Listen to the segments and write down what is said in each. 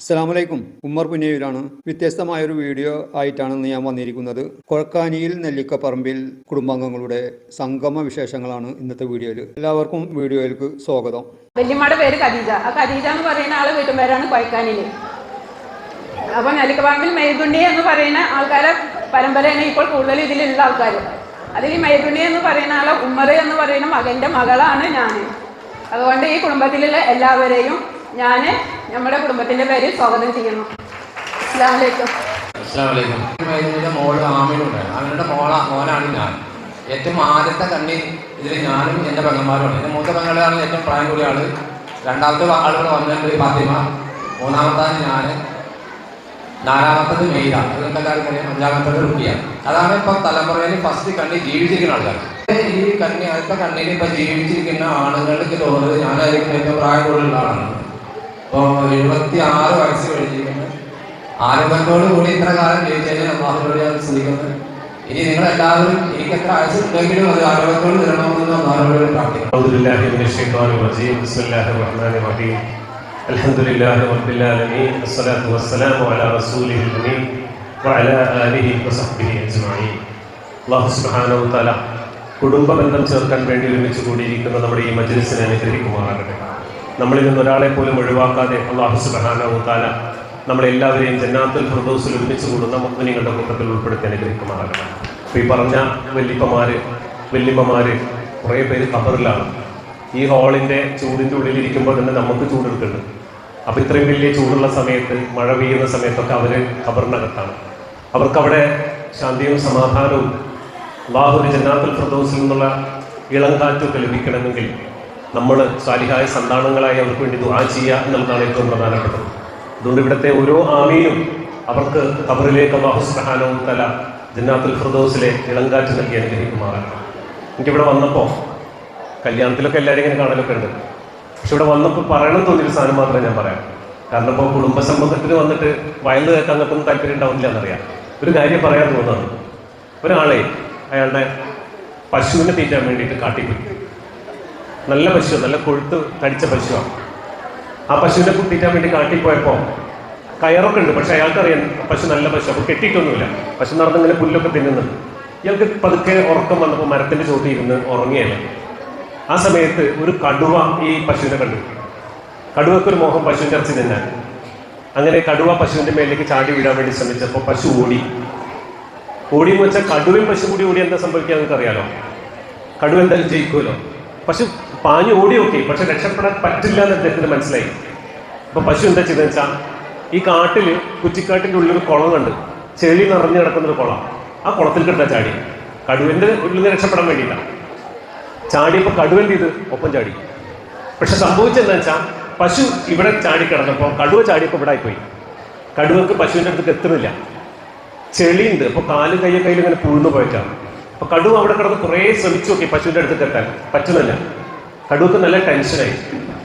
അസ്സാമലൈക്കും ഉമ്മർ പുന്നയൂരാണ് വ്യത്യസ്തമായ ഒരു വീഡിയോ ആയിട്ടാണ് ഞാൻ വന്നിരിക്കുന്നത്. കൊഴക്കാനിയിൽ നെല്ലിക്കപ്പറമ്പിൽ കുടുംബാംഗങ്ങളുടെ സംഗമ വിശേഷങ്ങളാണ് ഇന്നത്തെ വീഡിയോയിൽ എല്ലാവർക്കും വീഡിയോയിലേക്ക് സ്വാഗതം. വല്യമ്മയുടെ പേര് ഖദീജ. ആ ഖദീജ എന്ന് പറയുന്ന ആളെ വീട്ടുപേരാണ് കൊഴക്കാനിയിൽ അപ്പൊ നെല്ലിക്കപ്പറമ്പിൽ മെയ്തുണ്ണി എന്ന് പറയുന്ന ആൾക്കാരെ പരമ്പരയാണ് ഇപ്പോൾ കൂടുതൽ ഇതിലുള്ള ആൾക്കാർ അതിൽ ഈ മെയ്തുണ്ണി എന്ന് പറയുന്ന ആളെ ഉമ്മർ എന്ന് പറയുന്ന മകന്റെ മകളാണ് ഞാൻ അതുകൊണ്ട് ഈ കുടുംബത്തിലുള്ള എല്ലാവരെയും ഞാൻ നമ്മുടെ കുടുംബത്തിന്റെ പേര് സ്വാഗതം ചെയ്യുന്നു. ഏറ്റവും ആദ്യത്തെ കണ്ണി ഇതിൽ ഞാനും എന്റെ പെങ്ങന്മാരുമാണ് എന്റെ മൂത്ത പെങ്ങളാണ് ഏറ്റവും പ്രായം കൂടിയ ആൾ. രണ്ടാമത്തെ ആളുകൾ വന്നിട്ടുണ്ട് ഫാത്തിമ. മൂന്നാമത്താണ് ഞാൻ നാലാമത്തത് മെയ്ത. അതെന്താ കാര്യം അഞ്ചാമത്തത് റുക്കിയ. അതാണ് ഇപ്പൊ തലമുറയിൽ ഫസ്റ്റ് കണ്ണി ജീവിച്ചിരിക്കുന്ന ആൾക്കാർ ഈ കണ്ണി അടുത്ത കണ്ണിയിൽ ഇപ്പൊ ജീവിച്ചിരിക്കുന്ന ആളുകൾക്ക് തോന്നുന്നത് ഞാനായിരിക്കും ഏറ്റവും പ്രായം കൂടുതലുള്ള ആളാണ്. ഇപ്പോൾ എഴുപത്തി ആറ് വയസ്സ് കഴിഞ്ഞിരിക്കുന്നത് ആരോഗ്യത്തോടു കൂടി ഇത്ര കാലം ജീവിച്ചതിന് അള്ളാഹുനോട് ഞാൻ ശ്രദ്ധിക്കുന്നത് ഇനി നിങ്ങൾ എല്ലാവരും എനിക്ക് എത്ര ആയുസ് ഉണ്ടെങ്കിലും അത് ആരോഗ്യത്തോട് തരണമെന്ന് അള്ളാഹുനോട് പ്രാർത്ഥിക്കണം أعوذ بالله من الشيطان الرجيم بسم الله الرحمن الرحيم الحمد لله رب العالمين الصلاة والسلام على رسوله الأمين وعلى آله وصحبه أجمعين അള്ളാഹു സുബ്ഹാനഹു തആല കുടുംബ ബന്ധം ചേർക്കാൻ വേണ്ടി ഒരുമിച്ച് കൂടിയിരിക്കുന്ന നമ്മുടെ ഈ മജ്ലിസിനെ അനുഗ്രഹിക്കുമാറാകട്ടെ നമ്മളിൽ നിന്ന് ഒരാളെ പോലും ഒഴിവാക്കാതെ അള്ളാഹു സുബ്ഹാനഹു തആല നമ്മളെല്ലാവരെയും ജന്നാത്തുൽ ഫിർദൗസിൽ ഒരുമിച്ച് കൂടുന്ന മുഗ്മിനികളുടെ കൂട്ടത്തിൽ ഉൾപ്പെടുത്തി അനുഗ്രഹിക്കുമാറാണ് അപ്പോൾ ഈ പറഞ്ഞ വല്ലിപ്പമാര് വല്യമ്മമാർ കുറേ പേര് ഖബറിലാണ്. ഈ ഹാളിന്റെ ചൂടിന്റെ ഉള്ളിൽ ഇരിക്കുമ്പോൾ തന്നെ നമുക്ക് ചൂടെടുക്കുന്നുണ്ട് അപ്പോൾ ഇത്രയും വലിയ ചൂടുള്ള സമയത്ത് മഴ പെയ്യുന്ന സമയത്തൊക്കെ അവർ ഖബറിനകത്താണ്. അവർക്കവിടെ ശാന്തിയും സമാധാനവും അള്ളാഹു ജന്നാത്തുൽ ഫിർദൗസിൽ നിന്നുള്ള ഇളം കാറ്റൊക്കെ ലഭിക്കണമെങ്കിൽ നമ്മൾ സാലിഹായ സന്താനങ്ങളായി അവർക്ക് വേണ്ടി ദുആ ചെയ്യുക എന്നുള്ളതാണ് ഏറ്റവും പ്രധാനപ്പെട്ടത്. അതുകൊണ്ട് ഇവിടുത്തെ ഓരോ ആമീനും അവർക്ക് കബറിലേക്ക് ബാഹുസ്ബഹാനവും തല ജിന്നാത്തുൽ ഫിർദോസിലെ ഇളങ്കാറ്റ് നൽകി അനുഗ്രഹിക്കുമാറാണ് എനിക്കിവിടെ വന്നപ്പോൾ കല്യാണത്തിലൊക്കെ എല്ലാവരും ഇങ്ങനെ കാണലൊക്കെ ഉണ്ട്. പക്ഷെ ഇവിടെ വന്നപ്പോൾ പറയണം തോന്നിയൊരു സാധനം മാത്രമേ ഞാൻ പറയാം. കാരണം ഇപ്പോൾ കുടുംബ സംബന്ധത്തിന് വന്നിട്ട് വയലിൽ കേൾക്കാൻ നിൽക്കുന്ന താല്പര്യം ഉണ്ടാവില്ല എന്നറിയാം. ഒരു കാര്യം പറയാൻ തോന്നുന്നത് ഒരാളെ അയാളുടെ പശുവിനെ തീറ്റാൻ വേണ്ടിയിട്ട് കാട്ടിപ്പോയി. നല്ല പശു നല്ല കൊഴുത്ത് തടിച്ച പശുവാണ് ആ പശുവിനെ തീറ്റാൻ വേണ്ടി കാട്ടിൽ പോയപ്പോൾ കയറൊക്കെ ഉണ്ട് പക്ഷെ അയാൾക്കറിയാം പശു നല്ല പശു അപ്പോൾ കെട്ടിയിട്ടൊന്നുമില്ല. പശു നടന്നിങ്ങനെ പുല്ലൊക്കെ തിന്നുന്നുണ്ട് ഇയാൾക്ക് പതുക്കെ ഉറക്കം വന്നപ്പോൾ മരത്തിന്റെ ചോട്ടിൽ ഇരുന്ന് ഉറങ്ങിയല്ലേ ആ സമയത്ത് ഒരു കടുവ ഈ പശുവിനെ കണ്ടു. കടുവക്ക് ഒരു മോഹം പശുവിന്റെ ഇറച്ചി തിന്നാൻ. അങ്ങനെ കടുവ പശുവിന്റെ മേലേക്ക് ചാടി വിടാൻ വേണ്ടി ശ്രമിച്ചപ്പോൾ പശു ഓടി. ഓടിയെന്ന് വെച്ചാൽ കടുവയും പശു കൂടി ഓടി എന്താ സംഭവിക്കുക നിങ്ങൾക്ക് അറിയാലോ കടുവ എന്തായാലും ജയിക്കുമല്ലോ. പശു പാഞ്ഞു ഓടി ഓക്കെ പക്ഷെ രക്ഷപ്പെടാൻ പറ്റില്ല എന്ന് അദ്ദേഹത്തിന് മനസ്സിലായി. അപ്പൊ പശു എന്താ ചെയ്തെന്ന് വെച്ചാൽ ഈ കാട്ടിൽ കുറ്റിക്കാട്ടിന്റെ ഉള്ളിൽ ഒരു കുളം കണ്ട് ചെളി നിറഞ്ഞു കിടക്കുന്ന ഒരു കുളം. ആ കുളത്തിൽ കിട്ടാ ചാടി. കടുവന്റെ ഉള്ളിൽ നിന്ന് രക്ഷപ്പെടാൻ വേണ്ടിയിട്ടാണ് ചാടിയപ്പോൾ കടുവൻ ഇത് ഒപ്പം ചാടി. പക്ഷെ സംഭവിച്ചെന്താ വെച്ചാൽ പശു ഇവിടെ ചാടി കിടന്നപ്പോൾ കടുവ ചാടിയപ്പോൾ ഇവിടെ ആയിപ്പോയി. കടുവക്ക് പശുവിന്റെ അടുത്ത് എത്തുന്നില്ല. ചെളിയുണ്ട്. അപ്പോൾ കാലും കയ്യും കയ്യിൽ ഇങ്ങനെ പുഴുന്നു പോയിട്ടാണ് അപ്പോൾ കടുവ അവിടെ കിടന്ന് കുറേ ശ്രമിച്ചു നോക്കി പശുവിന്റെ അടുത്ത് എത്താൻ പറ്റുന്നില്ല. കടുവക്ക് നല്ല ടെൻഷനായി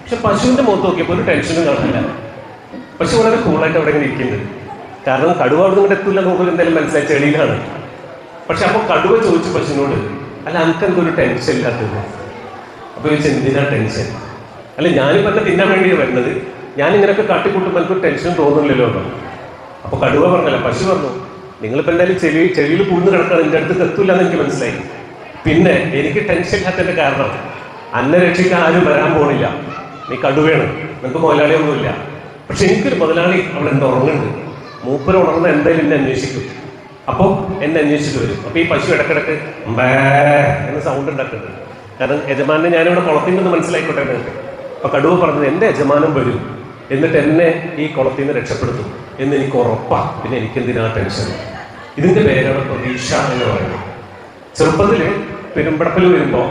പക്ഷെ പശുവിന്റെ മുഖത്ത് നോക്കിയപ്പോൾ ഒരു ടെൻഷനും കാണില്ല പശു വളരെ കൂളായിട്ട് അവിടെ ഇങ്ങനെ ഇരിക്കുന്നുണ്ട്. കാരണം കടുവ അവിടെ നിന്ന് എത്തില്ല നോക്കുക എന്തായാലും മനസ്സിലായി ചെളിയിലാണ് പക്ഷെ അപ്പോൾ കടുവ ചോദിച്ചു പശുവിനോട് അല്ല അനക്ക് എന്തൊരു ടെൻഷൻ ഇല്ലാത്തത്. അപ്പോൾ ചോദിച്ചു എന്തിനാ ടെൻഷൻ അല്ല ഞാൻ പറഞ്ഞ തിന്നാൻ വേണ്ടിയാണ് വരുന്നത്? ഞാൻ ഇങ്ങനെയൊക്കെ കാട്ടിക്കൂട്ടുമ്പോൾ എനിക്ക് ടെൻഷൻ തോന്നുന്നില്ലല്ലോ. അപ്പൊ അപ്പോൾ കടുവ പറഞ്ഞല്ല പശു പറഞ്ഞു നിങ്ങളിപ്പോൾ എന്തായാലും ചെവി ചെവിയിൽ പൂർണ് കിടക്കണം എന്റെ അടുത്ത് എത്തില്ല എന്ന് എനിക്ക് മനസ്സിലായി. പിന്നെ എനിക്ക് ടെൻഷൻ ഇല്ലാത്തതിന്റെ കാരണം അന്നെ രക്ഷിക്കാൻ ആരും വരാൻ പോണില്ല. നീ കടുവയാണ്. നിനക്ക് മുതലാളിയൊന്നുമില്ല. പക്ഷെ എനിക്കൊരു മുതലാളി അവിടെ എന്താ ഉറങ്ങുന്നുണ്ട്. മൂപ്പര് ഉണർന്ന് എന്തായാലും എന്നെ അന്വേഷിക്കും. അപ്പോൾ എന്നെ അന്വേഷിച്ചിട്ട് വരും. അപ്പോൾ ഈ പശു ഇടക്കിടക്ക് ബേ എന്ന് സൗണ്ട് ഉണ്ടാക്കുന്നുണ്ട്. കാരണം യജമാനെ ഞാനിവിടെ കുളത്തിൽ നിന്ന് മനസ്സിലായിക്കോട്ടെ നിങ്ങൾക്ക് അപ്പോൾ കടുവ പറഞ്ഞത് എന്റെ യജമാനം വരും. എന്നിട്ട് എന്നെ ഈ കുളത്തിൽ നിന്ന് രക്ഷപ്പെടുത്തും. എന്ന് എനിക്ക് ഉറപ്പാണ് പിന്നെ എനിക്കെന്തിനാ ടെൻഷൻ ഇതിന്റെ പേരാണ് പ്രതീക്ഷ എന്ന് പറയുന്നത്. ചെറുപ്പത്തിൽ പെരുമ്പടപ്പിൽ വരുമ്പോൾ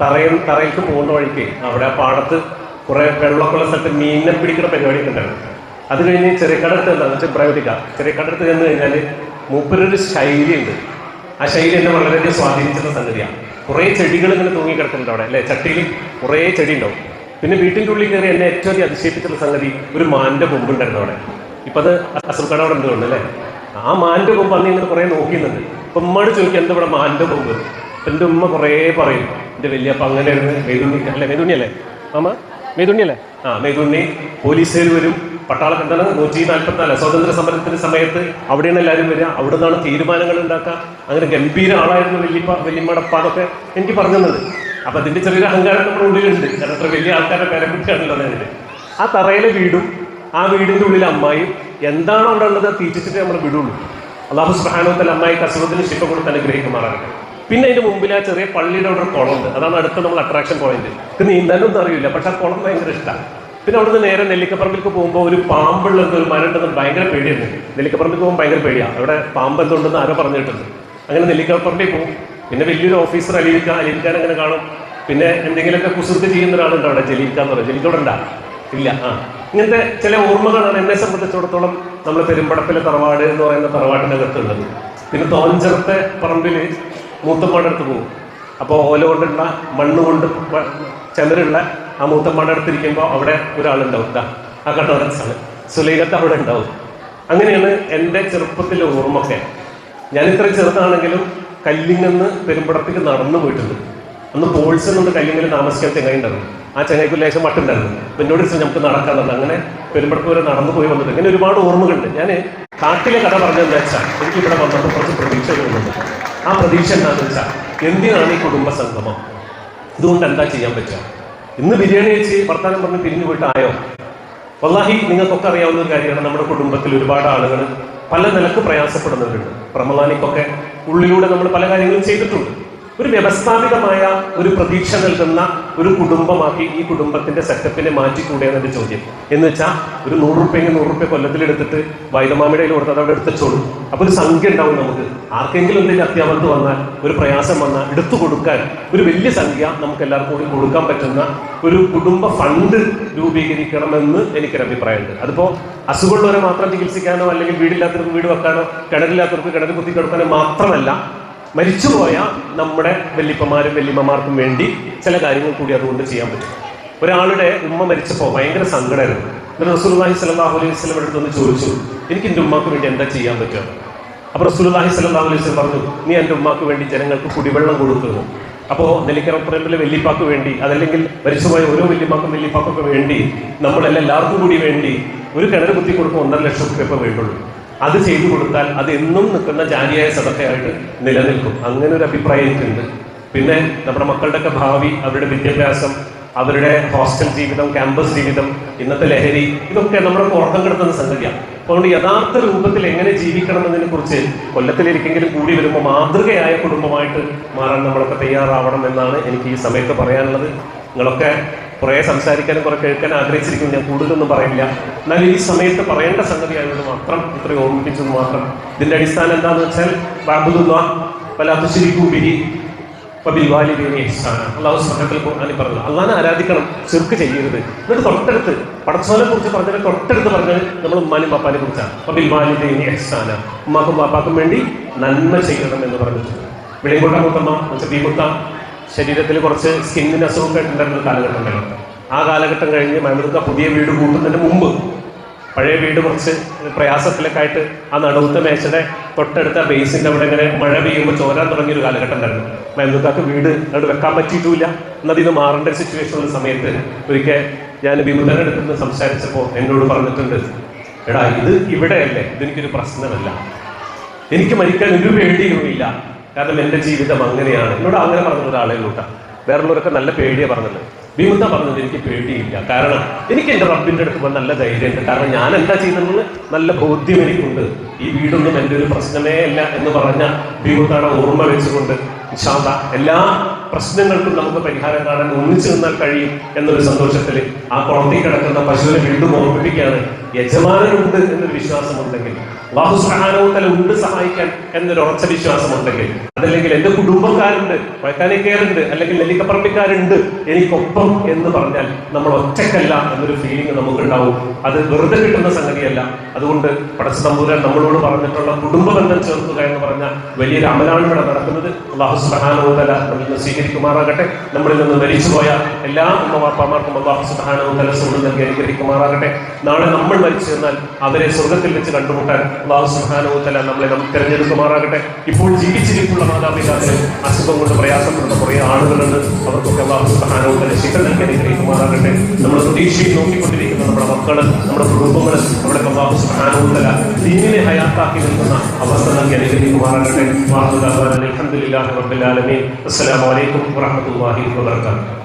തറയിൽ തറയിലേക്ക് പോകുന്ന വഴിക്ക് അവിടെ പാടത്ത് കുറേ വെള്ളക്കുള്ള സ്ഥലത്ത് മീനിനെ പിടിക്കുന്ന പരിപാടിയൊക്കെ ഉണ്ടായിരുന്നു. അത് കഴിഞ്ഞ് ചെറിയ കടത്ത് എന്താണെന്ന് വെച്ചാൽ ചെറിയ കടത്ത് ചെന്ന് കഴിഞ്ഞാൽ മൂപ്പരൊരു ശൈലിയുണ്ട്. ആ ശൈലി എന്നെ വളരെയധികം സ്വാധീനിച്ചിരുന്ന സംഗതിയാണ്. കുറേ ചെടികൾ ഇങ്ങനെ തൂങ്ങി കിടക്കുന്നുണ്ട് അവിടെ അല്ലേ? ചട്ടിയിൽ കുറേ ചെടി ഉണ്ടാവും. പിന്നെ വീട്ടിന്റെ ഉള്ളിൽ കയറി എന്നെ ഏറ്റവും അധികം അതിശയിപ്പിച്ചിട്ടുള്ള സംഗതി ഒരു മാന്റെ കൊമ്പ് ഉണ്ടായിരുന്നു അവിടെ. ഇപ്പം അത് അസുഖക്കട അവിടെ ഉണ്ട് തോന്നുന്നു അല്ലേ? ആ മാന്റെ കൊമ്പ് അന്ന് ഇങ്ങനെ കുറേ നോക്കിയിരുന്നുണ്ട് അപ്പം ഉമ്മയോട് ചോദിക്കും എന്താ ഇവിടെ മാന്റെ കൊമ്പ് എന്റെ ഉമ്മ കുറേ പറയും എന്റെ വലിയപ്പ അങ്ങനെ ഇരുന്ന് മെതുണ്ണി അല്ലേ മെതുണ്ണി അല്ലേ? മാമ മേതുണ്ണി അല്ലേ? ആ മേതുണ്ണി പോലീസുകാർ വരും പട്ടാളം എന്താണ് നൂറ്റി നാൽപ്പത്തിനാല് സ്വാതന്ത്ര്യ സമരത്തിന്റെ സമയത്ത് അവിടെയാണ് എല്ലാവരും വരിക അവിടെ നിന്നാണ് തീരുമാനങ്ങൾ ഉണ്ടാക്കുക. അങ്ങനെ ഗംഭീര ആളായിരുന്നു വലിയപ്പ വലിയമ്മയുടെ എന്നൊക്കെ എനിക്ക് പറഞ്ഞു തന്നത്. അപ്പൊ അതിന്റെ ചെറിയൊരു അഹങ്കാരം നമ്മുടെ ഉള്ളിലുണ്ട്. കാരണം അത്ര വലിയ ആൾക്കാരുടെ പേരക്കുട്ടിയാണല്ലോ അതിന് ആ തറയിലെ വീടും ആ വീടിന്റെ ഉള്ളിലെ അമ്മായും എന്താണ് അത് തീറ്റിച്ചിട്ട് നമ്മൾ വിടുള്ളൂ. അള്ളാഹു സുബ്ഹാനഹു അമ്മായി കസുഖത്തിന് ശിഫ കൊടുത്ത് അനുഗ്രഹിക്കുമാറാകട്ടെ. പിന്നെ അതിന്റെ മുമ്പിൽ ആ ചെറിയ പള്ളിയുടെ അവിടെ ഒരു കുളമുണ്ട് അതാണ് അടുത്ത നമ്മൾ അട്രാക്ഷൻ പോയിന്റ് ഇത് നീന്താനൊന്നും അറിയില്ല. പക്ഷെ ആ കുളം ഭയങ്കര ഇഷ്ടമാണ് പിന്നെ അവിടുന്ന് നേരെ നെല്ലിക്കപ്പറമ്പിലേക്ക് പോകുമ്പോൾ ഒരു പാമ്പുള്ള ഒരു മരം ഉണ്ടെന്ന് ഭയങ്കര പേടിയാണ് നെല്ലിക്കപ്പറമ്പിൽ പോകുമ്പോൾ ഭയങ്കര പേടിയാണ് അവിടെ പാമ്പ് എന്തുണ്ടെന്ന് ആരോ പറഞ്ഞിട്ടുണ്ട്. അങ്ങനെ നെല്ലിക്കപ്പറമ്പിൽ പോകും. പിന്നെ വലിയൊരു ഓഫീസർ അലിയിക്കാൻ അലിയിക്കാൻ അങ്ങനെ കാണും. പിന്നെ എന്തെങ്കിലുമൊക്കെ കുസൃതി ചെയ്യുന്ന ഒരാളുണ്ട് അവിടെ ജലീൽക്ക എന്ന് പറയും. ജലീൽ ഇവിടെ ഉണ്ടാ. ഇല്ല. ആ. ഇങ്ങനത്തെ ചില ഓർമ്മകളാണ് എന്നെ സംബന്ധിച്ചിടത്തോളം നമ്മൾ പെരുമ്പടപ്പിലെ തറവാട് എന്ന് പറയുന്ന തറവാട്ടിന്റെ അകത്തുള്ളത്. പിന്നെ തോഞ്ചറത്തെ പറമ്പിൽ മൂത്തമ്മാടെ അടുത്ത് പോകും. അപ്പോൾ ഓല കൊണ്ടുള്ള മണ്ണ് കൊണ്ട് വ- ആ മൂത്തമ്മാടെ അടുത്തിരിക്കുമ്പോൾ അവിടെ ഒരാളുണ്ടാവും. ആ കട്ടോറൻസാണ് സുലൈഖത്ത് അവിടെ ഉണ്ടാവും. അങ്ങനെയാണ് എന്റെ ചെറുപ്പത്തിലെ ഓർമ്മൊക്കെ ഞാൻ ഇത്ര ചെറുതാണെങ്കിലും കല്ലിങ്ങന്ന് പെരുമ്പടത്തേക്ക് നടന്നു പോയിട്ടുണ്ട്. അന്ന് പോൾസ് എന്നുണ്ട് കല്ലിങ്ങിൽ താമസിക്കാൻ ഉണ്ടായിരുന്നു. ആ ചെങ്ങായിക്ക് ലേശം മട്ടുണ്ടായിരുന്നു. അപ്പം എന്നോട് ചോദിച്ചു നമുക്ക് നടക്കാൻ അങ്ങനെ പെരുമ്പടക്ക് വരെ നടന്നു പോയി വന്നിട്ട് ഇങ്ങനെ ഒരുപാട് ഓർമ്മകളുണ്ട്. ഞാൻ കാട്ടിലെ കഥ പറഞ്ഞതെന്ന് വെച്ചാൽ എനിക്ക് ഇവിടെ വന്നപ്പോൾ കുറച്ച് പ്രതീക്ഷ വരുന്നുണ്ട് ആ പ്രതീക്ഷ എന്താണെന്ന് വെച്ചാൽ എന്തിനാണ് ഈ കുടുംബ സംഗമം? ഇതുകൊണ്ട് എന്താ ചെയ്യാൻ പറ്റുക? ഇന്ന് ബിരിയാണി വെച്ച് വർത്താനം പറഞ്ഞ് പിരിഞ്ഞു പോയിട്ടായോ വല്ലാഹി നിങ്ങൾക്കൊക്കെ അറിയാവുന്ന ഒരു കാര്യമാണ് നമ്മുടെ കുടുംബത്തിൽ ഒരുപാട് ആളുകൾ പല നിലയ്ക്ക് പ്രയാസപ്പെടുന്നവരുണ്ട്. പ്രമലാനിക്കൊക്കെ ഉള്ളിലൂടെ നമ്മൾ പല കാര്യങ്ങളും ചെയ്തിട്ടുണ്ട്. ഒരു വ്യവസ്ഥാപിതമായ ഒരു പ്രതീക്ഷ നൽകുന്ന ഒരു കുടുംബമാക്കി ഈ കുടുംബത്തിന്റെ സെറ്റപ്പിനെ മാറ്റിക്കൂടെ എന്നൊരു ചോദ്യം. എന്ന് വെച്ചാൽ ഒരു നൂറ് റുപ്യെങ്കിൽ നൂറ് റുപ്യ കൊല്ലത്തിലെടുത്തിട്ട് വൈദമാമിടയിൽ കൊടുത്ത് അവിടെ എടുത്തോളും അപ്പൊ ഒരു സംഖ്യ ഉണ്ടാവും നമുക്ക്. ആർക്കെങ്കിലും എന്തെങ്കിലും അത്യാപത്ത് വന്നാൽ ഒരു പ്രയാസം വന്നാൽ എടുത്തു കൊടുക്കാൻ ഒരു വലിയ സംഖ്യ നമുക്ക് എല്ലാവർക്കും കൂടി കൊടുക്കാൻ പറ്റുന്ന ഒരു കുടുംബ ഫണ്ട് രൂപീകരിക്കണമെന്ന് എനിക്കൊരു അഭിപ്രായമുണ്ട്. അതിപ്പോ അസുഖമുള്ളവരെ മാത്രം ചികിത്സിക്കാനോ അല്ലെങ്കിൽ വീടില്ലാത്തവർക്ക് വീട് വെക്കാനോ കിണറില്ലാത്തവർക്ക് കിണർ കുത്തി കിടക്കാനോ മാത്രമല്ല മരിച്ചുപോയ നമ്മുടെ വല്യപ്പന്മാരും വല്യമ്മമാർക്കും വേണ്ടി ചില കാര്യങ്ങൾ കൂടി അതുകൊണ്ട് ചെയ്യാൻ പറ്റും. ഒരാളുടെ ഉമ്മ മരിച്ചപ്പോൾ ഭയങ്കര സങ്കടമായിരുന്നു. എന്നിട്ട് റസൂലുള്ളാഹി സ്വല്ലല്ലാഹു അലൈഹി വസല്ലം അടുത്ത് നിന്ന് ചോദിച്ചു എനിക്ക് എന്റെ ഉമ്മക്ക് വേണ്ടി എന്താ ചെയ്യാൻ പറ്റുക? അപ്പോൾ റസൂലുള്ളാഹി സ്വലാഹു അലൈഹി വസല്ലം പറഞ്ഞു നീ എന്റെ ഉമ്മക്ക് വേണ്ടി ജനങ്ങൾക്ക് കുടിവെള്ളം കൊടുക്കുന്നു. അപ്പോൾ നെല്ലിക്കറപ്പുറമ്പിലെ വെല്ലിപ്പാക്ക് വേണ്ടി അതല്ലെങ്കിൽ മരിച്ചുപോയ ഓരോ വെല്ലിപ്പാക്കും വെല്ലിപ്പാക്കൊക്കെ വേണ്ടി എല്ലാവർക്കും കൂടി വേണ്ടി ഒരു കിണർ കുത്തി കൊടുക്കുമ്പോൾ ഒന്നര ലക്ഷം രൂപ വേണ്ടുള്ളൂ. അത് ചെയ്തു കൊടുത്താൽ അത് എന്നും നിൽക്കുന്ന ജാനിയായ സദക്കയായിട്ട് നിലനിൽക്കും. അങ്ങനെ ഒരു അഭിപ്രായം എനിക്കുണ്ട്. പിന്നെ നമ്മുടെ മക്കളുടെയൊക്കെ ഭാവി അവരുടെ വിദ്യാഭ്യാസം അവരുടെ ഹോസ്റ്റൽ ജീവിതം ക്യാമ്പസ് ജീവിതം ഇന്നത്തെ ലഹരി ഇതൊക്കെ നമ്മുടെ ഉറക്കം കിടത്തുന്ന സംഗതിയാണ് അതുകൊണ്ട് യഥാർത്ഥ രൂപത്തിൽ എങ്ങനെ ജീവിക്കണം എന്നതിനെ കുറിച്ച് കൊല്ലത്തിലിരിക്കെങ്കിലും കൂടി വരുമ്പോൾ മാതൃകയായ കുടുംബമായിട്ട് മാറാൻ നമ്മളൊക്കെ തയ്യാറാവണം എന്നാണ് എനിക്ക് ഈ സമയത്ത് പറയാനുള്ളത്. നിങ്ങളൊക്കെ കുറേ സംസാരിക്കാനും കുറെ കേൾക്കാൻ ആഗ്രഹിച്ചിരിക്കും ഞാൻ കൂടുതലൊന്നും പറയില്ല. എന്നാലും ഈ സമയത്ത് പറയേണ്ട സംഗതി ആയത് മാത്രം ഇത്രയും ഓർമ്മിപ്പിച്ചത് മാത്രം. ഇതിന്റെ അടിസ്ഥാനം എന്താണെന്ന് വെച്ചാൽ ബാബുദുല്ല പല ഇഹ്സാന. അള്ളാഹു സുബ്ഹാനഹു ഖുർആനിൽ പറഞ്ഞു അള്ളാഹിനെ ആരാധിക്കണം ചെറുക്ക് ചെയ്യരുത്. എന്നിട്ട് തൊട്ടടുത്ത് പടച്ചോനെ കുറിച്ച് പറഞ്ഞത് തൊട്ടടുത്ത് പറഞ്ഞത് നമ്മൾ ഉമ്മാനും പാപ്പാനെ കുറിച്ചാണ്. ഉമ്മാക്കും പാപ്പാക്കും വേണ്ടി നന്മ ചെയ്യണം എന്ന് പറഞ്ഞിട്ടുണ്ട്. വെളിമുട്ട മുത്തമ്മ എന്നുവെച്ചാൽ ബീമുത്ത ശരീരത്തിൽ കുറച്ച് സ്കിന്നിന് അസുഖമൊക്കെ ഉണ്ടായിരുന്ന ഒരു കാലഘട്ടം ഉണ്ടായിരുന്നു ആ കാലഘട്ടം കഴിഞ്ഞ് മൈമൃക്ക പുതിയ വീട് കൂട്ടുന്നതിന് മുമ്പ് പഴയ വീട് കുറച്ച് പ്രയാസത്തിലൊക്കെ ആയിട്ട് ആ നടുവത്തെ മേശയുടെ തൊട്ടടുത്ത ബേസിന്റെ അവിടെ ഇങ്ങനെ മഴ പെയ്യുമ്പോൾ ചോരാൻ തുടങ്ങിയ ഒരു കാലഘട്ടം ഉണ്ടായിരുന്നു. മൈമൃക്കാക്ക് വീട് അവിടെ വെക്കാൻ പറ്റിയിട്ടുമില്ല. എന്നത് ഇത് മാറേണ്ട ഒരു സിറ്റുവേഷൻ ഉള്ള സമയത്ത് ഒരിക്കൽ ഞാൻ വിമുദയുടെ അടുത്ത് നിന്ന് സംസാരിച്ചപ്പോൾ എന്നോട് പറഞ്ഞിട്ടുണ്ട് എടാ ഇത് ഇവിടെയല്ലേ? ഇതെനിക്കൊരു പ്രശ്നമല്ല. എനിക്ക് മരിക്കാൻ ഒരു പേടിയുമില്ല. കാരണം എന്റെ ജീവിതം അങ്ങനെയാണ്. എന്നോട് അങ്ങനെ പറഞ്ഞ ഒരാളെ കൂട്ടാ. വേറുള്ളവരൊക്കെ നല്ല പേടിയാണ് പറഞ്ഞത്. വിമുദ്ധ പറഞ്ഞത് എനിക്ക് പേടിയില്ല. കാരണം എനിക്ക് എന്റെ റബ്ബിന്റെ അടുത്ത് പോകാൻ നല്ല ധൈര്യമുണ്ട്. കാരണം ഞാൻ എന്താ ചെയ്യുന്നതെന്ന് നല്ല ബോധ്യം എനിക്കുണ്ട്. ഈ വീടൊന്നും എന്റെ ഒരു പ്രശ്നമേ അല്ല എന്ന് പറഞ്ഞ ഭീമുത്താണ് ഓർമ്മ വെച്ചുകൊണ്ട് ഇൻഷാല്ല എല്ലാ പ്രശ്നങ്ങൾക്കും നമുക്ക് പരിഹാരം കാണാൻ ഒന്നിച്ചു നിന്നാൽ കഴിയും എന്നൊരു സന്തോഷത്തിൽ ആ കുളത്തിൽ കിടക്കുന്ന പശുവിനെ വീണ്ടും ഓർമ്മിപ്പിക്കുകയാണ്. യജമാനനുണ്ട് എന്നൊരു വിശ്വാസമുണ്ടെങ്കിൽ അള്ളാഹു സഹാനവുത്തല ഉണ്ട് സഹായിക്കാൻ എന്നൊരു ഉറച്ച വിശ്വാസം ഉണ്ടെങ്കിൽ അതല്ലെങ്കിൽ എന്റെ കുടുംബക്കാരുണ്ട് വഴക്കാനക്കാരുണ്ട് അല്ലെങ്കിൽ നെല്ലിക്കപ്പറമ്പിക്കാരുണ്ട് എനിക്കൊപ്പം എന്ന് പറഞ്ഞാൽ നമ്മൾ ഒറ്റക്കല്ല എന്നൊരു ഫീലിംഗ് നമുക്കുണ്ടാവും. അത് വെറുതെ കിട്ടുന്ന സംഗതിയല്ല. അതുകൊണ്ട് പടച്ച തമ്പൂരാൻ നമ്മളോട് പറഞ്ഞിട്ടുള്ള കുടുംബ ബന്ധം ചേർക്കുക എന്ന് പറഞ്ഞ വലിയൊരു അമലാണ് ഇവിടെ നടക്കുന്നത്. അള്ളാഹു സഹാനവുത്തല നമ്മൾ നിന്ന് സ്വീകരിക്കുമാറാകട്ടെ നമ്മളിൽ നിന്ന് മരിച്ചുപോയ എല്ലാ ഉമ്മവാപ്പാമാർക്കും അള്ളാഹു സുധാനവും സ്വർഗം നൽകി അനുഗ്രഹിക്കുമാറാകട്ടെ. നാളെ നമ്മൾ മരിച്ചു എന്നാൽ അവരെ സ്വർഗത്തിൽ വെച്ച് കണ്ടുമുട്ടാൻ അള്ളാഹു സുധാനവും തല നമ്മളെ നമുക്ക് തിരഞ്ഞെടുക്കുമാറാകട്ടെ. ഇപ്പോൾ ജീവിച്ചിരിക്കുന്ന മാതാപിതാക്കൾ അസുഖം കൊണ്ട് പ്രയാസപ്പെടുന്ന കുറേ ആളുകളുണ്ട്. അവർക്കൊക്കെ അള്ളാഹു സുധാനവും തല ശിക്ഷ നൽകി അനുഗ്രഹിക്കുമാറാകട്ടെ. നമ്മൾ പ്രതീക്ഷയിൽ നോക്കിക്കൊണ്ടിരിക്കുന്ന. നമ്മുടെ മക്കൾ നമ്മുടെ കുടുംബങ്ങൾ നമ്മുടെ അള്ളാഹു സുബ്ഹാനഹു തആല ദീനിനെ ഹയാത്താക്കി നിൽക്കുന്ന അവസ്ഥ നൽകി അനുഗ്രഹിക്കുമാറാകട്ടെ. വാഹുദാൻ അൽഹംദുലില്ലാഹി റബ്ബിൽ ആലമീൻ. അസ്സലാമു അലൈക്കും വറഹ്മത്തുള്ളാഹി വബറകാതുഹു.